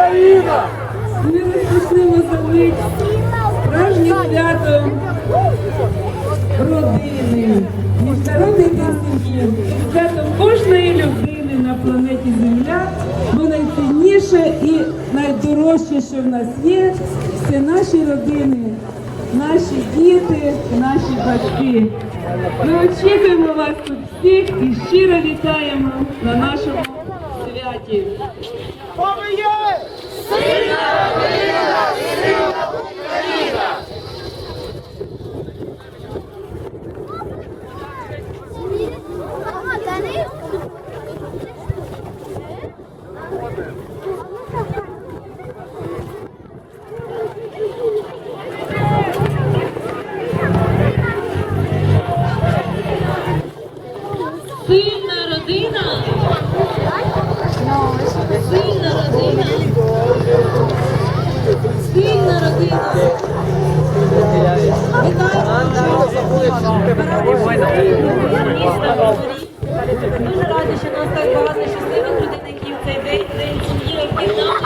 Україна! Ми розпочнемо за мить справжнє свято родини, міжнародний сім'ї, свято кожної людини на планеті Земля, бо найцінніше і найдорожче, що в нас є, це наші родини, наші діти, наші батьки. Ми очікуємо вас тут всіх і щиро вітаємо на нашому святі. Хто Сильна Україна! Сильна Дуже раді, що нас так багато щасливих людей, які в цей день, день сім'ї об'єднали.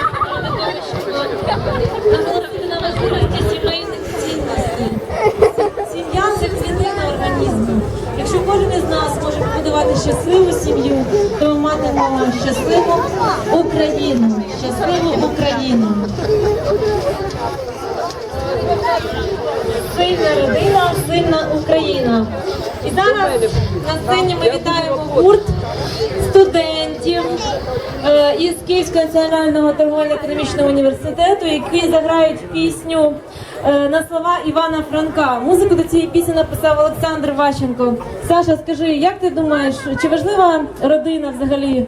Сім'я це клітина організму. Якщо кожен із нас може побудувати щасливу сім'ю, то ми матимемо щасливу Україну. Щасливу Україну. Сильна родина, сильна Україна. І зараз на сцені ми вітаємо гурт студентів е, із Київського національного торговельно-економічного університету, які заграють пісню е, на слова Івана Франка. Музику до цієї пісні написав Олександр Ващенко. Саша, скажи, як ти думаєш, чи важлива родина взагалі